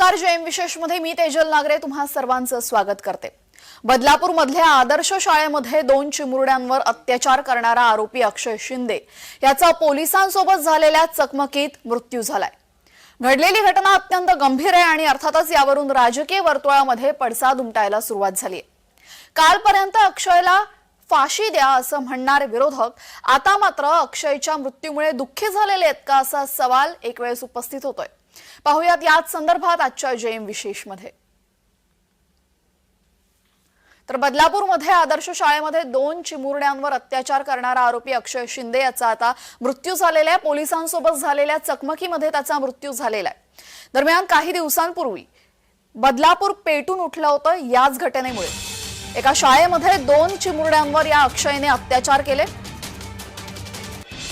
नमस्कार जयम विशेषमध्ये मी तेजल नागरे तुम्हा सर्वांचं स्वागत करते. बदलापूर मधल्या आदर्श शाळेमध्ये दोन चिमुरड्यांवर अत्याचार करणारा आरोपी अक्षय शिंदे याचा पोलिसांसोबत झालेल्या चकमकीत मृत्यू झालाय. घडलेली घटना अत्यंत गंभीर आहे आणि अर्थातच यावरून राजकीय वर्तुळामध्ये पडसाद उमटायला सुरुवात झाली कालपर्यंत अक्षयला फाशी द्या असं म्हणणारे विरोधक आता मात्र अक्षयच्या मृत्यूमुळे दुःखी झालेले आहेत का असा सवाल एक वेळेस उपस्थित होतोय. पाहुयात याच संदर्भात आजच्या जयम विशेषमध्ये. तर बदलापूरमध्ये आदर्श शाळेमध्ये दोन चिमुरड्यांवर अत्याचार करणारा आरोपी अक्षय शिंदे याचा आता मृत्यू झालेला आहे. पोलिसांसोबत झालेल्या चकमकीमध्ये त्याचा मृत्यू झालेला आहे. दरम्यान काही दिवसांपूर्वी बदलापूर पेटून उठलं होतं याच घटनेमुळे. एका शाळेमध्ये दोन चिमुरड्यांवर या अक्षयने अत्याचार केले.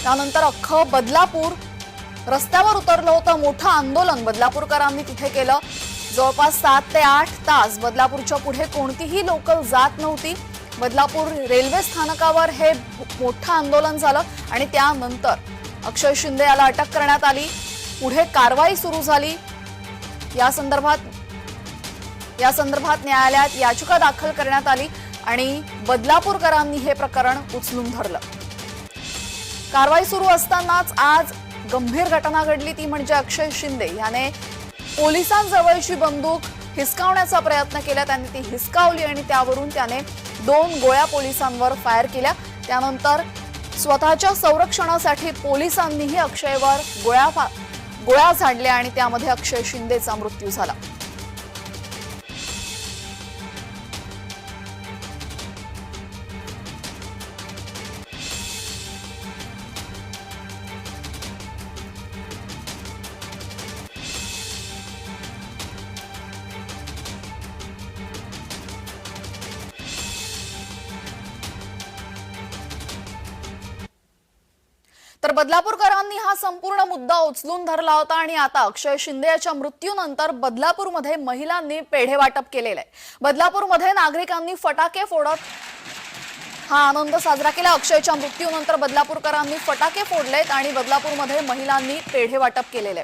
त्यानंतर अख्खं बदलापूर रस्त्यावर उतरलं होतं मोठं आंदोलन. बदलापूरकरांनी तिथे केलं. जवळपास सात ते आठ तास बदलापूरच्या पुढे कोणतीही लोकल जात नव्हती. बदलापूर रेल्वे स्थानकावर हे मोठं आंदोलन झालं आणि त्यानंतर अक्षय शिंदे याला अटक करण्यात आली. पुढे कारवाई सुरू झाली. या संदर्भात या संदर्भात न्यायालयात याचिका दाखल करण्यात आली आणि बदलापूरकरांनी हे प्रकरण उचलून धरलं. कारवाई सुरू असतानाच आज गंभीर घटना घडली ती म्हणजे अक्षय शिंदे. याने पोलिसांजवळची बंदूक हिसकावण्याचा प्रयत्न केला. त्याने ती हिसकावली आणि त्यावरून त्याने दोन गोळ्या पोलिसांवर फायर केल्या. त्यानंतर स्वतःच्या संरक्षणासाठी पोलिसांनीही अक्षयवर गोळ्या फा- गोळ्या झाडल्या आणि त्यामध्ये अक्षय शिंदेचा मृत्यू झाला. तर बदलापूरकरांनी हा संपूर्ण मुद्दा उचलून धरला होता आणि आता अक्षय शिंदे याच्या मृत्यूनंतर बदलापूरमध्ये महिलांनी पेढे वाटप केलेलं आहे. बदलापूरमध्ये नागरिकांनी फटाके फोडत हा आनंद साजरा केला. अक्षयच्या मृत्यूनंतर बदलापूरकरांनी फटाके फोडलेत आणि बदलापूरमध्ये महिलांनी पेढे वाटप केलेले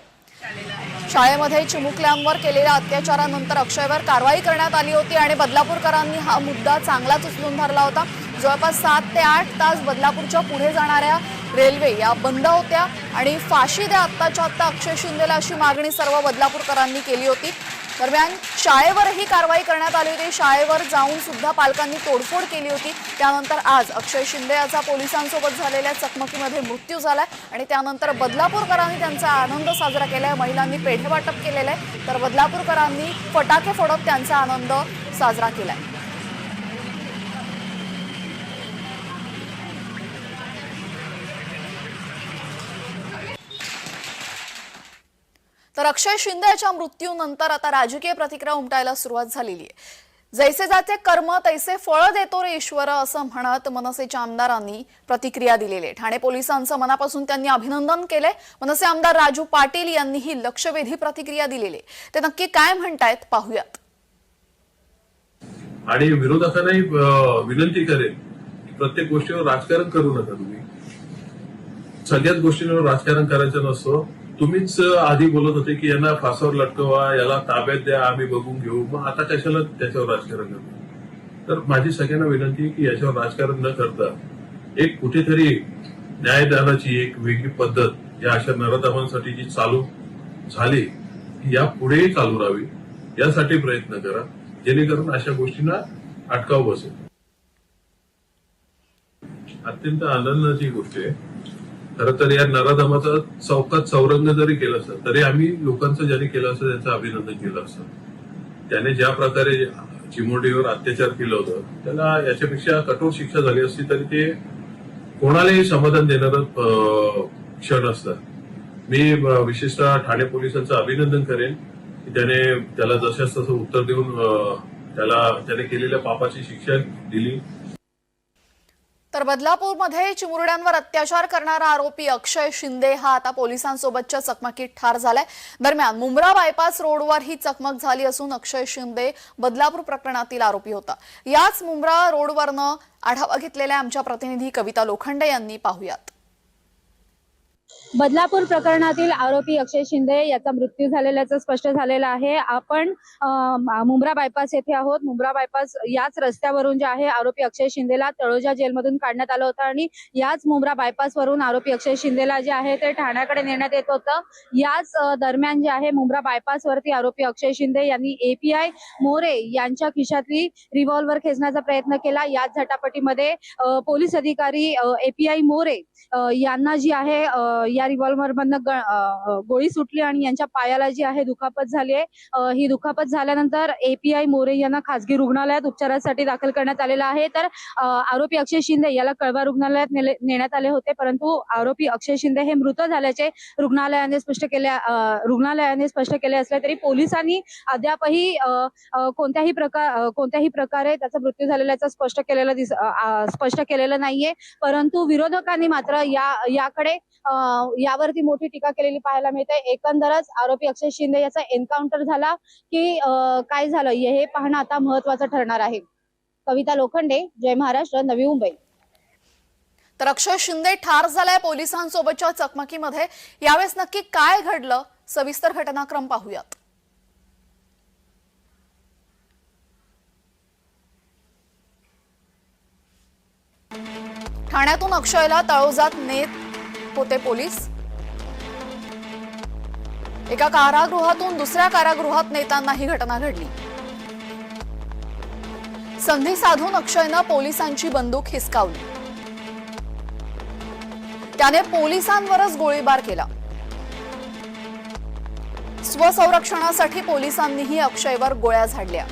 शाळेमध्ये चिमुकल्यांवर केलेल्या अत्याचारानंतर अक्षयवर कारवाई करण्यात आली होती आणि बदलापूरकरांनी हा मुद्दा चांगलाच उचलून धरला होता. जवळपास सात ते आठ तास बदलापूरच्या पुढे जाणाऱ्या रेल्वे या बंद होत्या आणि फाशी द्या आत्ताच्या आत्ता अक्षय शिंदेला अशी मागणी सर्व बदलापूरकरांनी केली होती. दरम्यान शाळेवरही कारवाई करण्यात आली होती. शाळेवर जाऊन सुद्धा पालकांनी तोडफोड केली होती. त्यानंतर आज अक्षय शिंदे याचा पोलिसांसोबत झालेल्या चकमकीमध्ये मृत्यू झालाय आणि त्यानंतर बदलापूरकरांनी त्यांचा आनंद साजरा केलाय. महिलांनी पेढे वाटप केलेलं आहे तर बदलापूरकरांनी फटाके फोडत त्यांचा आनंद साजरा केलाय. तर अक्षय शिंदे याच्या मृत्यूनंतर आता राजकीय प्रतिक्रिया उमटायला सुरुवात झालेली आहे. जैसे जाते कर्म तैसे फळ देतो रे ईश्वर असं म्हणत मनसेच्या आमदारांनी प्रतिक्रिया दिलेली आहे. ठाणे पोलिसांचं मनापासून त्यांनी अभिनंदन केले मनसे आमदार राजू पाटील यांनीही लक्षवेधी प्रतिक्रिया दिलेली ते नक्की काय म्हणतायत पाहूयात. आणि विरोधकांनाही विनंती करेल प्रत्येक गोष्टीवर राजकारण करू नका तुम्ही. सगळ्याच गोष्टींवर राजकारण करायचं नसतं. तुम्हीच आधी बोलत होते की यांना फासावर लटकवा याला ताब्यात द्या आम्ही बघून घेऊ. मग आता कशाला त्याच्यावर राजकारण करतो तर माझी सगळ्यांना विनंती आहे की याच्यावर राजकारण न करता एक कुठेतरी न्यायदानाची एक वेगळी पद्धत या अशा नरदमांसाठी जी चालू झाली या पुढेही चालू राहावी यासाठी प्रयत्न करा जेणेकरून अशा गोष्टींना अटकाव बसेल. अत्यंत आनंदाची गोष्ट आहे. खरं तर या नराधमाचा चौकात चौरंग जरी केलं असतं तरी आम्ही लोकांचं ज्याने केलं असतं त्यांचं अभिनंदन केलं असतं. त्याने ज्या प्रकारे चिमोडीवर अत्याचार केलं होतं त्याला याच्यापेक्षा कठोर शिक्षा झाली असती तरी ते कोणालाही समाधान देणारं अं, क्षण असतं. मी विशेषतः ठाणे पोलिसांचं अभिनंदन करेन की त्याने त्याला जशास तसं उत्तर देऊन त्याला त्याने केलेल्या पापाची शिक्षा दिली. तर बदलापूरमध्ये चिमुरड्यांवर अत्याचार करणारा आरोपी अक्षय शिंदे हा आता पोलिसांसोबतच्या चकमकीत ठार झालाय. दरम्यान मुंब्रा बायपास रोडवर ही चकमक झाली असून अक्षय शिंदे बदलापूर प्रकरणातील आरोपी होता. याच मुंब्रा रोडवरनं आढावा घेतलेल्या आमच्या प्रतिनिधी कविता लोखंडे यांनी पाहुयात. बदलापूर प्रकरणातील आरोपी अक्षय शिंदे याचा मृत्यू झालेल्याचं स्पष्ट झालेलं आहे. आपण मुंब्रा बायपास येथे आहोत. मुंब्रा बायपास याच रस्त्यावरून जे आहे आरोपी अक्षय शिंदेला तळोजा जेलमधून काढण्यात आलं होतं आणि याच मुंब्रा बायपासवरून आरोपी अक्षय शिंदेला जे आहे ते ठाण्याकडे नेण्यात येत होतं. याच दरम्यान जे आहे मुंब्रा बायपास वरती आरोपी अक्षय शिंदे यांनी एपीआय मोरे यांच्या खिशातली रिव्हॉल्वर खेचण्याचा प्रयत्न केला. याच झटापटीमध्ये पोलीस अधिकारी एपीआय मोरे यांना जी आहे या रिव्हॉल्व्हर मधनं गोळी सुटली आणि यांच्या पायाला जी आहे दुखापत झाली आहे ही दुखापत झाल्यानंतर एपीआय मोरे यांना खासगी रुग्णालयात उपचारासाठी दाखल करण्यात आलेला आहे. तर आरोपी अक्षय शिंदे याला कळवा रुग्णालयात नेण्यात आले होते परंतु आरोपी अक्षय शिंदे हे मृत झाल्याचे रुग्णालयाने स्पष्ट केले रुग्णालयाने स्पष्ट केले असले तरी पोलिसांनी अद्यापही कोणत्याही प्रकार कोणत्याही प्रकारे त्याचा मृत्यू झालेल्याचं स्पष्ट केलेलं दिस स्पष्ट केलेलं नाहीये. परंतु विरोधकांनी मात्र या याकडे यावरती मोठी टीका केलेली पाहायला मिळते. एकंदरच आरोपी अक्षय शिंदे याचा एन्काउंटर झाला की काय झालं? हे पाहणं आता महत्वाचं ठरणार आहे. कविता लोखंडे जय महाराष्ट्र नवी मुंबई. तर अक्षय शिंदे ठार झालाय पोलिसांसोबतच्या चकमकीमध्ये. यावेळेस नक्की काय घडलं? सविस्तर घटनाक्रम पाहूयात. ठाण्यातून अक्षयला तळोजात नेत होते पोलीस? एका कारागृहातून दुसऱ्या कारागृहात नेताना ही घटना घडली. संधी साधून अक्षयनं पोलिसांची बंदूक हिसकावली. त्याने पोलिसांवरच गोळीबार केला. स्वसंरक्षणासाठी पोलिसांनीही अक्षयवर गोळ्या झाडल्या.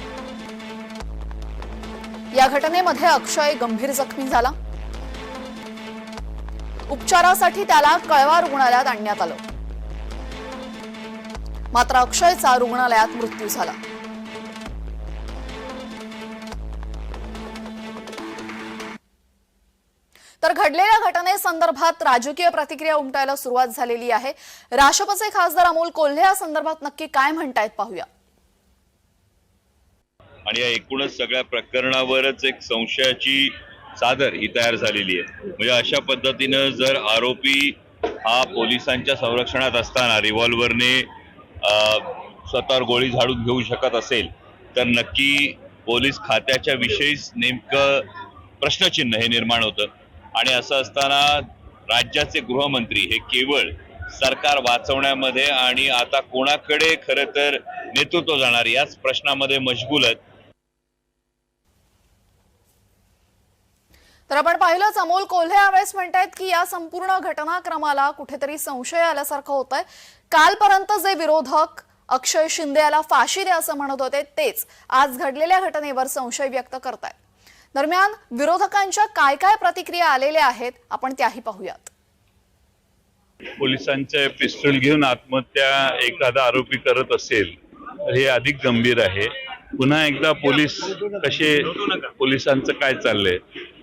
या घटनेमध्ये अक्षय गंभीर जखमी झाला. उपचारासाठी त्याला कळवा रुग्णालयात आणण्यात आलं. मात्र अक्षयचा रुग्णालयात मृत्यू झाला. तर घडलेल्या घटनेसंदर्भात राजकीय प्रतिक्रिया उमटायला सुरुवात झालेली आहे. राष्ट्रपचे खासदार अमोल कोल्हे या संदर्भात नक्की काय म्हणतायत पाहूया. आणि या एकूणच सगळ्या प्रकरणावरच एक संशयाची चादर ही तयार झालेली आहे. म्हणजे अशा पद्धतीनं जर आरोपी हा पोलिसांच्या संरक्षणात असताना रिव्हॉल्वरने स्वतःवर गोळी झाडून घेऊ शकत असेल तर नक्की पोलीस खात्याच्या विषयीच नेमकं प्रश्नचिन्ह हे निर्माण होतं. आणि असं असताना राज्याचे गृहमंत्री हे केवळ सरकार वाचवण्यामध्ये आणि आता कोणाकडे खरं तर नेतृत्व जाणार याच प्रश्नामध्ये मशगूल आहेत तर आपण पाहिलंच अमोल कोल्हे यावेळेस म्हणतायत की या संपूर्ण घटनाक्रमाला कुठेतरी संशय आल्यासारखं होत आहे कालपर्यंत जे विरोधक अक्षय शिंदे याला फाशी द्या असं म्हणत होते तेच आज घडलेल्या घटनेवर संशय व्यक्त करतायत. दरम्यान विरोधकांच्या काय काय प्रतिक्रिया आलेल्या आहेत आपण त्याही पाहूयात. पोलिसांचे पिस्तूल घेऊन आत्महत्या एखादा आरोपी करत असेल तर हे अधिक गंभीर आहे. पुन्हा एकदा पोलीस कसे पोलिसांचं काय चाललंय?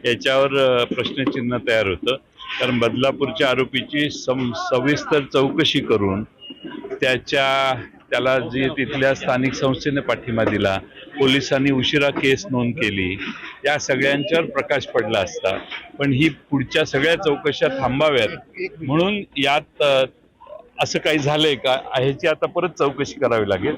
याच्यावर प्रश्नचिन्ह तयार होतं. कारण बदलापूरच्या आरोपीची सम सविस्तर चौकशी करून त्याच्या त्याला जी तिथल्या स्थानिक संस्थेने पाठिंबा दिला पोलिसांनी उशिरा केस नोंद केली या सगळ्यांच्यावर प्रकाश पडला असता. पण ही पुढच्या सगळ्या चौकशा थांबाव्यात. म्हणून यात असं काही झालंय का? ह्याची आता परत चौकशी करावी लागेल.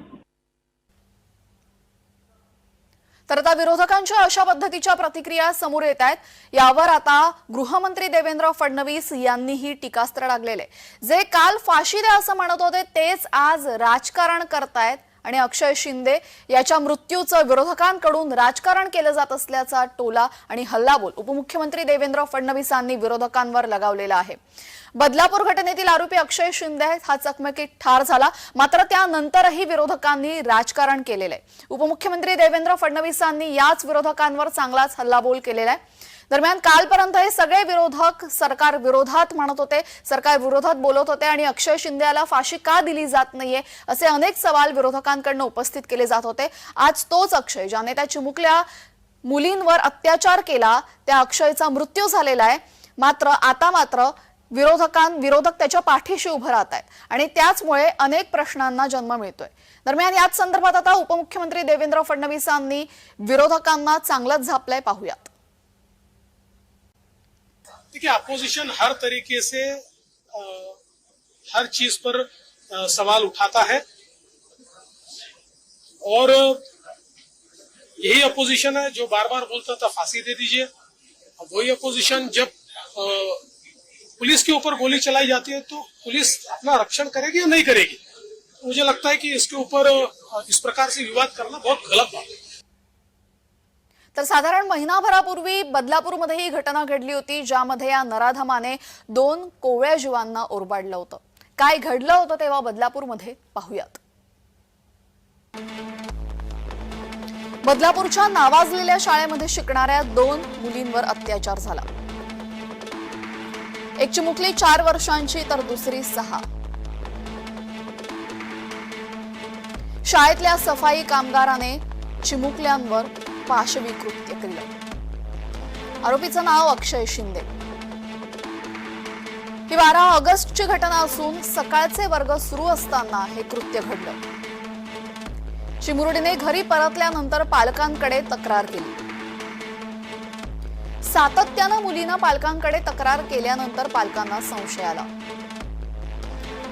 तर आता विरोधकांच्या अशा पद्धतीच्या प्रतिक्रिया समोर येत आहेत. यावर आता गृहमंत्री देवेंद्र फडणवीस यांनीही टीकास्त्र लागलेले. जे काल फाशी द्या असं म्हणत होते तेच आज राजकारण करतायत. आणि अक्षय शिंदे याच्या मृत्यूचं विरोधकांकडून राजकारण केलं जात असल्याचा टोला आणि हल्लाबोल उपमुख्यमंत्री देवेंद्र फडणवीसांनी विरोधकांवर लगावलेला आहे. बदलापूर घटनेतील आरोपी अक्षय शिंदे हा चकमकीत ठार झाला. मात्र त्यानंतरही विरोधकांनी राजकारण केलेलं आहे. उपमुख्यमंत्री देवेंद्र फडणवीसांनी याच विरोधकांवर चांगलाच हल्लाबोल केलेला आहे. दरम्यान कालपर्यंत हे सगळे विरोधक सरकार विरोधात म्हणत होते सरकार विरोधात बोलत होते आणि अक्षय शिंदे याला फाशी का दिली जात नाहीये असे अनेक सवाल विरोधकांकडनं उपस्थित केले जात होते. आज तोच अक्षय ज्याने त्या चिमुकल्या मुलींवर अत्याचार केला त्या अक्षयचा मृत्यू झालेला आहे. मात्र आता मात्र विरोधकां विरोधक त्याच्या पाठीशी उभं राहत आहेत आणि त्याचमुळे अनेक प्रश्नांना जन्म मिळतोय. दरम्यान याच संदर्भात आता उपमुख्यमंत्री देवेंद्र फडणवीसांनी विरोधकांना चांगलंच झापलंय पाहूयात. देखिए अपोजिशन हर तरीके से अ, हर चीज़ पर अ, सवाल उठाता है। और यही अपोजिशन है जो बार बार बोलता था फांसी दे दीजिए। वही अपोजिशन जब अ, पुलिस के ऊपर गोली चलाई जाती है तो पुलिस अपना रक्षण करेगी या नहीं करेगी? मुझे लगता है कि इसके ऊपर इस प्रकार से विवाद करना बहुत गलत बात है। तर साधारण महिनाभरापूर्वी बदलापूरमध्ये ही घटना घडली होती ज्यामध्ये या नराधमाने दोन कोवळ्या जीवांना ओरबाडलं होतं. काय घडलं होतं तेव्हा बदलापूरमध्ये? पाहूयात. बदलापूरच्या नावाजलेल्या शाळेमध्ये शिकणाऱ्या दोन मुलींवर अत्याचार झाला. एक चिमुकली चार वर्षांची तर दुसरी सहा. शाळेतल्या सफाई कामगाराने चिमुकल्यांवर पाशवी कृत्य केलं आरोपीचं नाव अक्षय शिंदे. ही बारा ऑगस्टची घटना असून सकाळचे वर्ग सुरू असताना हे कृत्य घडलं. चिमुरडीने घरी परतल्यानंतर पालकांकडे तक्रार केली. सातत्यानं मुलीनं पालकांकडे तक्रार केल्यानंतर पालकांना संशय आला.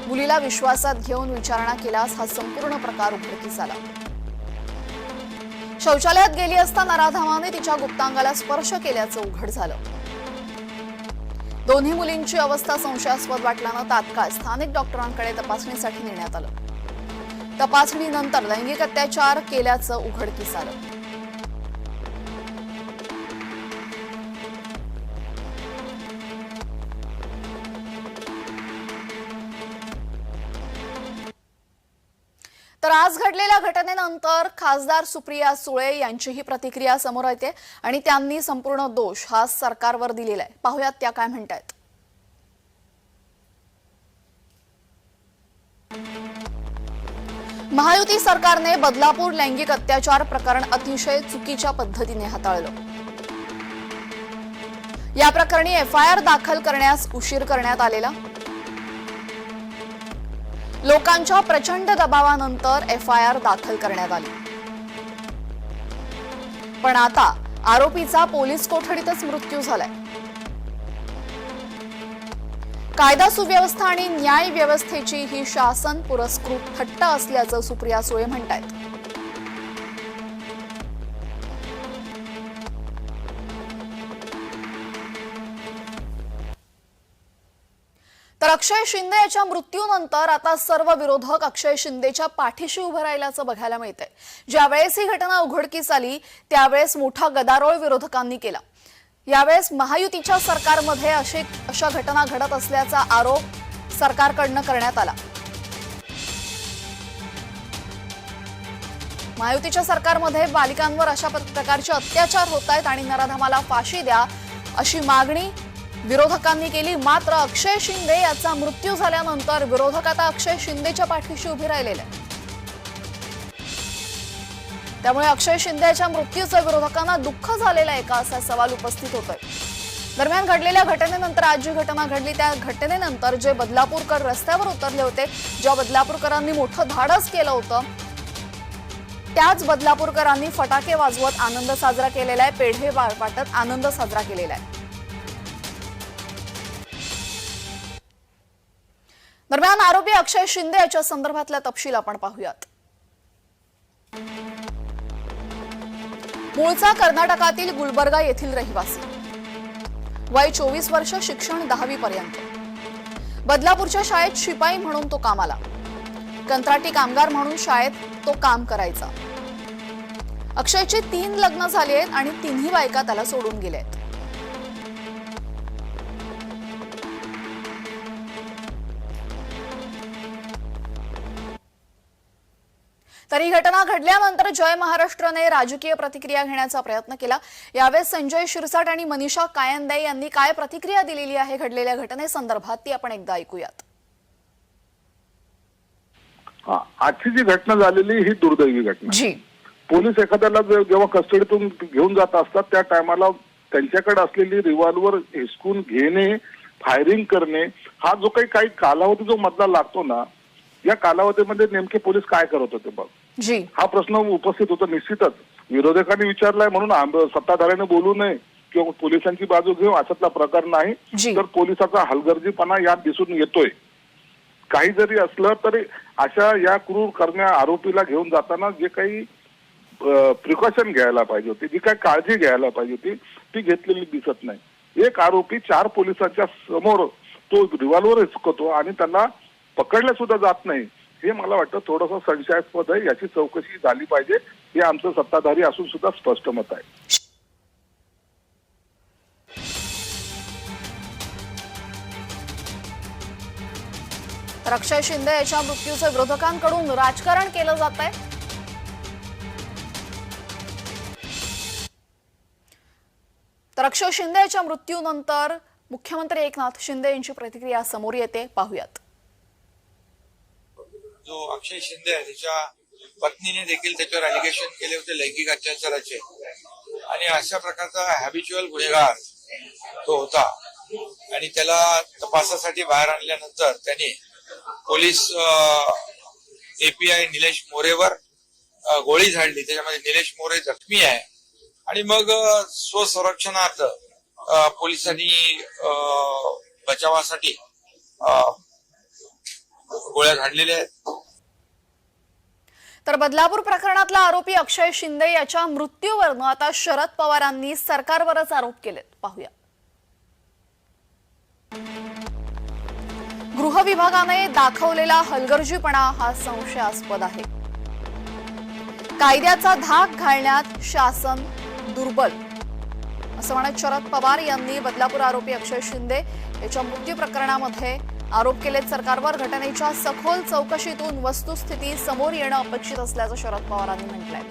मुलीला विश्वासात घेऊन विचारणा केल्यास हा संपूर्ण प्रकार उघडकीस आला. शौचालयात गेली असता नराधामाने तिच्या गुप्तांगाला स्पर्श केल्याचं उघड झालं. दोन्ही मुलींची अवस्था संशयास्पद वाटल्यानं तात्काळ स्थानिक डॉक्टरांकडे तपासणीसाठी नेण्यात आलं. तपासणीनंतर लैंगिक अत्याचार केल्याचं उघडकीस आलं. तर आज घडलेल्या घटनेनंतर खासदार सुप्रिया सुळे यांचीही प्रतिक्रिया समोर येते आणि त्यांनी संपूर्ण दोष हा सरकारवर दिलेला आहे. पाहुयात त्या काय म्हणतायत. महायुती सरकारने बदलापूर लैंगिक अत्याचार प्रकरण अतिशय चुकीच्या पद्धतीने हाताळलं. या प्रकरणी एफआयआर दाखल करण्यास उशीर करण्यात आलेला. लोकांच्या प्रचंड दबावानंतर एफ आय आर दाखल करण्यात आली. पण आता आरोपीचा पोलीस कोठडीतच मृत्यू झालाय. कायदा सुव्यवस्था आणि न्याय व्यवस्थेची ही शासन पुरस्कृत थट्ट असल्याचं सुप्रिया सुळे म्हणतायत. तर अक्षय शिंदे याच्या मृत्यूनंतर आता सर्व विरोधक अक्षय शिंदेच्या पाठीशी उभं राहिल्याचं बघायला मिळतंय. ज्यावेळेस ही घटना उघडकीस आली त्यावेळेस मोठा गदारोळ विरोधकांनी केला. यावेळेस महायुतीच्या सरकारमध्ये असे अशा घटना घडत असल्याचा आरोप सरकारकडनं करण्यात आला. महायुतीच्या सरकारमध्ये बालिकांवर अशा प्रकारचे अत्याचार होत आहेत आणि नराधामाला फाशी द्या अशी मागणी विरोधकांनी केली मात्र अक्षय शिंदे याचा मृत्यू झाल्यानंतर विरोधक आता अक्षय शिंदेच्या पाठीशी उभे राहिलेले त्यामुळे अक्षय शिंदे याच्या मृत्यूचं विरोधकांना दुःख झालेलं आहे का असा सवाल उपस्थित होतोय. दरम्यान घडलेल्या घटनेनंतर आज जी घटना घडली त्या घटनेनंतर जे बदलापूरकर रस्त्यावर उतरले होते ज्या बदलापूरकरांनी मोठं धाडस केलं होतं त्याच बदलापूरकरांनी फटाके वाजवत आनंद साजरा केलेला आहे पेढे वाटत आनंद साजरा केलेला आहे. दरम्यान आरोपी अक्षय शिंदे याच्या संदर्भातला तपशील आपण पाहूयात. मूळचा कर्नाटकातील गुलबर्गा येथील रहिवासी. वय चोवीस वर्ष शिक्षण दहावी पर्यंत बदलापूरच्या शाळेत शिपाई म्हणून तो कामाला. कंत्राटी कामगार म्हणून शाळेत तो काम करायचा. अक्षयची तीन लग्न झाली आहेत आणि तिन्ही बायका त्याला सोडून गेल्या आहेत. तर ही घटना घडल्यानंतर जय महाराष्ट्रने राजकीय प्रतिक्रिया घेण्याचा प्रयत्न केला. यावेळेस संजय शिरसाट आणि मनीषा कायंदे यांनी काय प्रतिक्रिया दिलेली आहे घडलेल्या घटनेसंदर्भात ती आपण एकदा ऐकूयात. हा, आजची जी घटना झालेली ही दुर्दैवी घटना. जी. पोलीस एखाद्याला जेव्हा कस्टडीतून घेऊन जात असतात त्या टायमाला त्यांच्याकडे असलेली रिव्हॉल्वर हिसकून घेणे फायरिंग करणे हा जो काही काही कालावधी जो मधला लागतो ना या कालावधीमध्ये नेमके पोलीस काय करत होते बघ. जी. हा प्रश्न उपस्थित होतो निश्चितच. विरोधकांनी विचारलाय म्हणून सत्ताधाऱ्याने बोलू नये किंवा पोलिसांची बाजू घेऊ अशातला प्रकार. नाही. तर पोलिसाचा हलगर्जीपणा यात दिसून येतोय. काही जरी असलं तरी अशा या क्रूर करण्या आरोपीला घेऊन जाताना जे काही प्रिकॉशन घ्यायला पाहिजे होती जी काही काळजी घ्यायला पाहिजे होती ती घेतलेली दिसत नाही. एक आरोपी चार पोलिसांच्या समोर तो रिव्हॉल्वर हिसकतो आणि त्यांना पकडल्या सुद्धा जात नाही. हे मला वाटतं थोडंसं संशयास्पद आहे याची चौकशी झाली पाहिजे. हे आमचं सत्ताधारी असून सुद्धा स्पष्ट मत आहे. तर अक्षय शिंदे याच्या मृत्यूचं विरोधकांकडून राजकारण केलं जात आहे. तर अक्षय शिंदे याच्या मृत्यूनंतर मुख्यमंत्री एकनाथ शिंदे यांची प्रतिक्रिया समोर येते. पाहूयात. जो अक्षय शिंदे आहे त्याच्या पत्नीने देखील त्याच्यावर अलिगेशन केले होते लैंगिक अत्याचाराचे. आणि अशा प्रकारचा हॅबिच्युअल गुन्हेगार तो होता. आणि त्याला तपासासाठी बाहेर आणल्यानंतर त्यांनी पोलीस एपीआय निलेश मोरेवर गोळी झाडली. त्याच्यामध्ये निलेश मोरे जखमी आहे. आणि मग स्वसंरक्षणार्थ पोलिसांनी अ, बचावासाठी गोळ्या झाडलेल्या आहेत. तर बदलापूर प्रकरणातला आरोपी अक्षय शिंदे याच्या मृत्यूवरनं आता शरद पवारांनी सरकारवरच आरोप केलेत. पाहूया. गृह विभागाने दाखवलेला हलगर्जीपणा हा संशयास्पद आहे. कायद्याचा धाक घालण्यात शासन दुर्बल. असं म्हणत शरद पवार यांनी बदलापूर आरोपी अक्षय शिंदे याच्या मृत्यू प्रकरणामध्ये आरोप केलेत सरकारवर. घटनेच्या सखोल चौकशीतून वस्तुस्थिती समोर येणं अपेक्षित असल्याचं शरद पवारांनी म्हटलंय.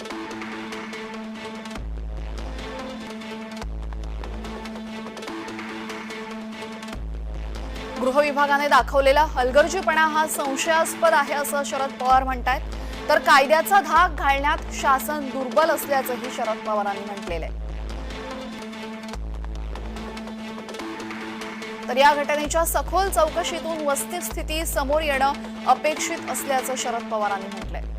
गृह विभागाने दाखवलेला हलगर्जीपणा हा संशयास्पद आहे असं शरद पवार म्हणतायत. तर कायद्याचा धाक घालण्यात शासन दुर्बल असल्याचंही शरद पवारांनी म्हटलेलं आहे. तर या घटनेच्या सखोल चौकशीतून वस्तुस्थिती समोर येणं अपेक्षित असल्याचं शरद पवारांनी म्हटलंय.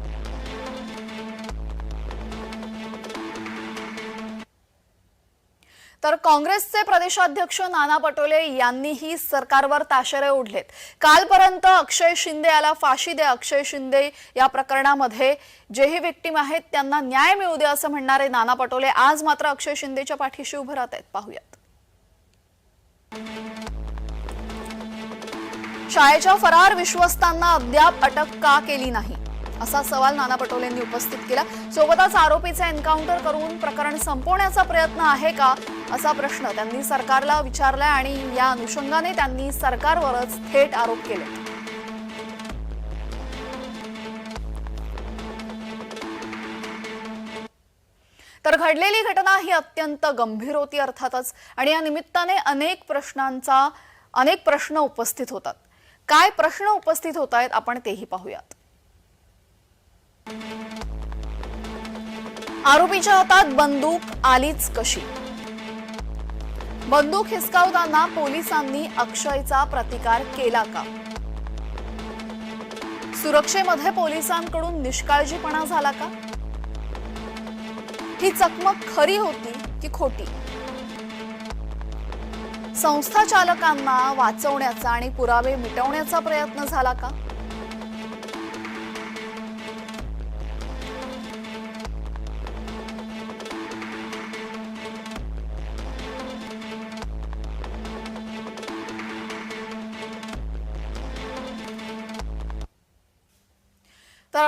तर काँग्रेसचे प्रदेशाध्यक्ष नाना पटोले यांनीही सरकारवर ताशेरे ओढलेत. कालपर्यंत अक्षय शिंदे याला फाशी द्या अक्षय शिंदे या प्रकरणामध्ये जेही विक्टीम आहेत त्यांना न्याय मिळू द्या असं म्हणणारे नाना पटोले आज मात्र अक्षय शिंदेच्या पाठीशी उभं राहत आहेत. पाहूयात. शाळेच्या फरार विश्वस्तांना अद्याप अटक का केली नाही? असा सवाल नाना पटोलेंनी उपस्थित केला. सोबतच आरोपीचे एन्काउंटर करून प्रकरण संपवण्याचा प्रयत्न आहे का? असा प्रश्न त्यांनी सरकारला विचारलाय आणि या अनुषंगाने त्यांनी सरकारवरच थेट आरोप केले. तर घडलेली घटना ही अत्यंत गंभीर होती अर्थातच. आणि या निमित्ताने अनेक प्रश्नांचा अनेक प्रश्न उपस्थित होतात. काय प्रश्न उपस्थित होत आहेत आपण तेही पाहूयात. आरोपीच्या हातात बंदूक आलीच कशी? बंदूक हिसकावताना पोलिसांनी अक्षयचा प्रतिकार केला का? सुरक्षेमध्ये पोलिसांकडून निष्काळजीपणा झाला का? ही चकमक खरी होती की खोटी? संस्था चालकांना वाचवण्याचा आणि पुरावे मिटवण्याचा प्रयत्न झाला का?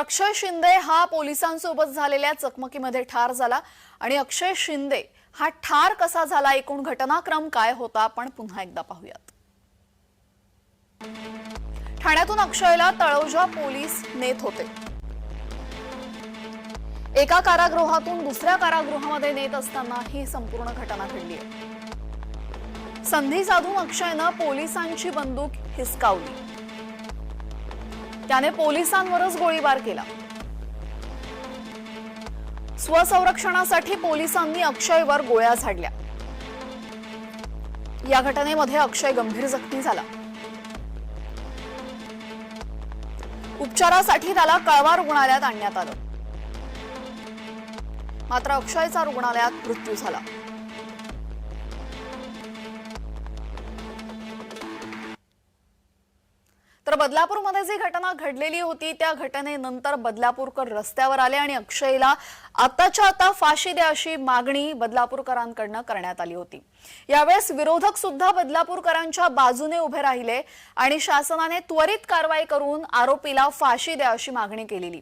अक्षय शिंदे हा पोलिसांसोबत झालेल्या चकमकीमध्ये ठार झाला आणि अक्षय शिंदे हा ठार कसा झाला एकूण घटनाक्रम काय होता आपण पुन्हा एकदा पाहूयात. ठाण्यातून अक्षयला तळोजा पोलीस नेत होते. एका कारागृहातून दुसऱ्या कारागृहामध्ये नेत असताना ही संपूर्ण घटना घडली आहे. संधी साधून अक्षयनं पोलिसांची बंदूक हिसकावली. त्याने पोलिसांवरच गोळीबार केला. स्वसंरक्षणासाठी पोलिसांनी अक्षयवर गोळ्या झाडल्या. या घटनेमध्ये अक्षय गंभीर जखमी झाला. उपचारासाठी त्याला कळवा रुग्णालयात आणण्यात आलं. मात्र अक्षयचा रुग्णालयात मृत्यू झाला. तर बदलापूरमध्ये जी घटना घडलेली होती त्या घटनेनंतर बदलापूरकर रस्त्यावर आले आणि अक्षयला आताच्या आता फाशी द्या अशी मागणी बदलापूरकरांकडनं करण्यात आली होती. यावेळेस विरोधक सुद्धा बदलापूरकरांच्या बाजूने उभे राहिले आणि शासनाने त्वरित कारवाई करून आरोपीला फाशी द्या अशी मागणी केलेली.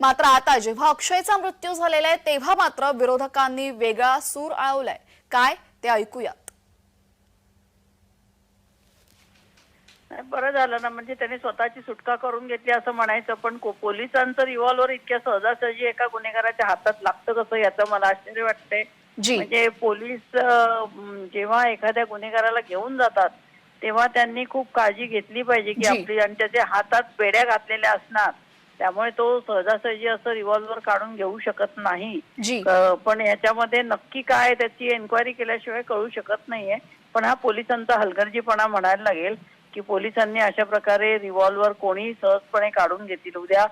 मात्र आता जेव्हा अक्षयचा मृत्यू झालेला आहे तेव्हा मात्र विरोधकांनी वेगळा सूर आळवलाय. काय? ते ऐकूयात नाही, बरं झालं ना म्हणजे त्यांनी स्वतःची सुटका करून घेतली असं म्हणायचं पण को- पोलिसांचं रिव्हॉल्वर इतक्या सहजासहजी एका गुन्हेगाराच्या हातात लागतं कसं याचं मला आश्चर्य वाटतंय. जी. म्हणजे पोलीस अं, जेव्हा एखाद्या गुन्हेगाराला घेऊन जातात तेव्हा त्यांनी खूप काळजी घेतली पाहिजे की जी. आपली आणि त्याच्या हातात बेड्या घातलेल्या असणार. त्यामुळे तो सहजासहजी असं रिव्हॉल्वर काढून घेऊ शकत नाही. जी. अ, पण याच्यामध्ये नक्की काय त्याची एन्क्वायरी केल्याशिवाय कळू शकत नाहीये. पण हा पोलिसांचा हलगर्जीपणा म्हणायला लागेल. की पोलिसांनी अशा प्रकारे रिव्हॉल्वर कोणी सहजपणे काढून घेतील. उद्या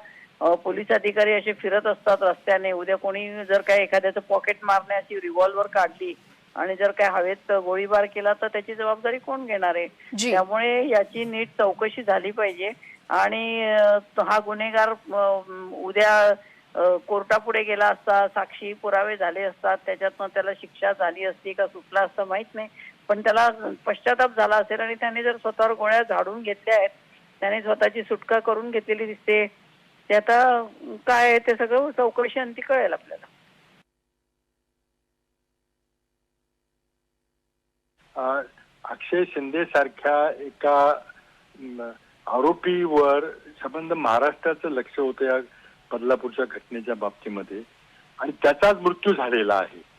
पोलीस अधिकारी असे फिरत असतात रस्त्याने. उद्या कोणी जर काय एखाद्याचं पॉकेट मारण्याची रिव्हॉल्वर काढली आणि जर काय हवेत गोळीबार केला तर त्याची जबाबदारी कोण घेणार आहे? त्यामुळे याची नीट चौकशी झाली पाहिजे. आणि हा गुन्हेगार उद्या कोर्टापुढे गेला असता साक्षी पुरावे झाले असतात त्याच्यातनं त्याला शिक्षा झाली असती का सुटला असतं माहीत नाही. पण त्याला पश्चाताप झाला असेल आणि त्याने जर स्वतःवर गोळ्या झाडून घेतल्या आहेत त्याने स्वतःची सुटका करून घेतलेली दिसते. ते आता काय आहे ते सगळं चौकशी अंती कळेल आपल्याला. अक्षय शिंदे सारख्या एका आरोपीवर संबंध महाराष्ट्राचं लक्ष होतं या बदलापूरच्या घटनेच्या बाबतीमध्ये. आणि त्याचाच मृत्यू झालेला आहे.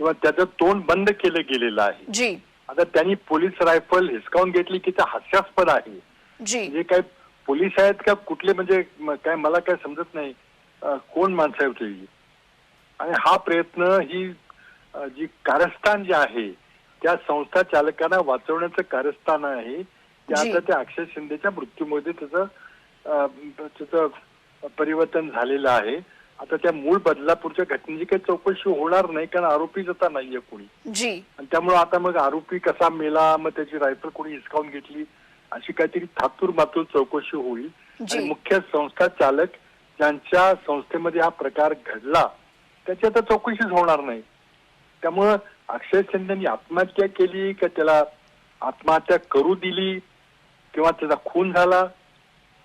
किंवा त्याचं तोंड बंद केलं गेलेलं आहे. जी. आता त्यांनी पोलीस रायफल हिसकावून घेतली की ते हास्यास्पद आहे. जी. म्हणजे काय पोलीस आहेत का कुठले म्हणजे म- काय मला काय समजत नाही. अ, कोण माणसं होती ही? आणि हा प्रयत्न ही अ, जी कारस्थान जे आहे त्या संस्था चालकांना वाचवण्याचं कारस्थान आहे. ते जी. आता त्या अक्षय शिंदेच्या मृत्यूमध्ये त्याचं अ, त्याचं परिवर्तन झालेलं आहे. आता त्या मूळ बदलापूरच्या घटनेची काही चौकशी होणार नाही कारण आरोपीच आता नाहीये कोणी. जी. आणि त्यामुळे आता मग आरोपी कसा मेला मग त्याची रायफल कोणी हिसकावून घेतली अशी काहीतरी थातूर मातूर चौकशी होईल. जी. आणि मुख्य संस्था चालक ज्यांच्या संस्थेमध्ये हा प्रकार घडला त्याची आता चौकशीच होणार नाही. त्यामुळं अक्षय शिंदेनी आत्महत्या केली का त्याला आत्महत्या करू दिली किंवा त्याचा खून झाला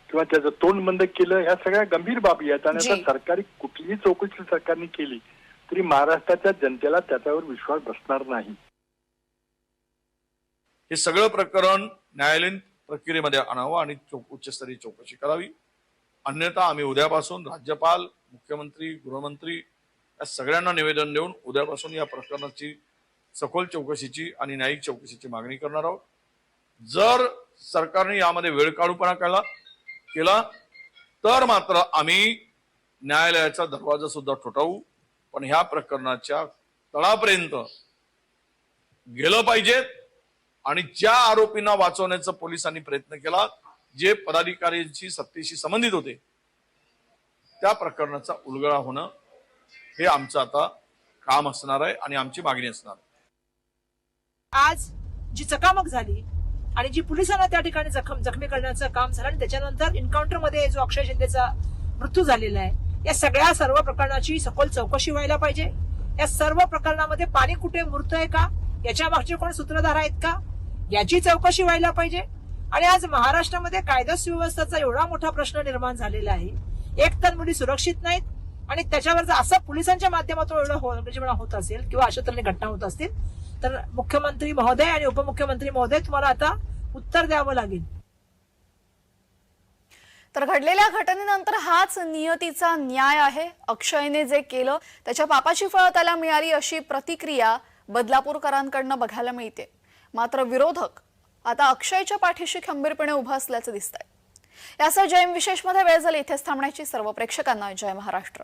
किंवा त्याचं तोंड बंद केलं ह्या सगळ्या गंभीर बाबी आहेत. आणि आता. सरकारी कुठलीही चौकशी सरकारने केली तरी महाराष्ट्राच्या जनतेला त्याच्यावर विश्वास बसणार नाही. हे सगळं प्रकरण न्यायालयीन प्रक्रियेमध्ये आणावं आणि उच्चस्तरीय चौकशी करावी. अन्यथा आम्ही उद्यापासून राज्यपाल मुख्यमंत्री गृहमंत्री या सगळ्यांना निवेदन देऊन उद्यापासून या प्रकरणाची सखोल चौकशीची आणि न्यायिक चौकशीची मागणी करणार आहोत. जर सरकारने यामध्ये वेळ काढूपणा केला केला तर मात्र आम्ही न्यायालयाचा दरवाजा सुद्धा ठोठावू पण ह्या प्रकरणाच्या तळापर्यंत गेलं पाहिजे. आणि ज्या आरोपींना वाचवण्याचा पोलिसांनी प्रयत्न केला जे पदाधिकाऱ्यांशी सत्तेशी संबंधित होते त्या प्रकरणाचा उलगडा होणं हे आमचं आता काम असणार आहे आणि आमची मागणी असणार आहे. आज जी चकामक झाली आणि जी पोलिसांना त्या ठिकाणी जखम जखमी करण्याचं काम झालं आणि त्याच्यानंतर एन्काउंटरमध्ये जो अक्षय शिंदेचा मृत्यू झालेला आहे या सगळ्या सर्व प्रकरणाची सखोल चौकशी व्हायला पाहिजे. या सर्व प्रकरणामध्ये पाणी कुठे आहे का? याच्या मागचे कोण सूत्रधार आहेत का? याची चौकशी व्हायला पाहिजे. आणि आज महाराष्ट्रामध्ये कायदा सुव्यवस्थेचा एवढा मोठा प्रश्न निर्माण झालेला आहे. एक तर मुली सुरक्षित नाहीत आणि त्याच्यावर जर असं पोलिसांच्या माध्यमातून एवढं हो- म्हणजे होत असेल किंवा अशा तऱ्हेने घटना होत असतील तर मुख्यमंत्री महोदय आणि उपमुख्यमंत्री महोदय तुम्हाला आता उत्तर द्यावं लागेल. तर घडलेल्या घटनेनंतर हाच नियतीचा न्याय आहे. अक्षयने जे केलं त्याच्या पापाची फळं त्याला मिळाली अशी प्रतिक्रिया बदलापूरकरांकडनं बघायला मिळते. मात्र विरोधक आता अक्षयच्या पाठीशी खंबीरपणे उभं असल्याचं दिसतंय. यासह जयम विशेषमध्ये वेळ झाली. इथेच थांबण्याची सर्व प्रेक्षकांना जय महाराष्ट्र.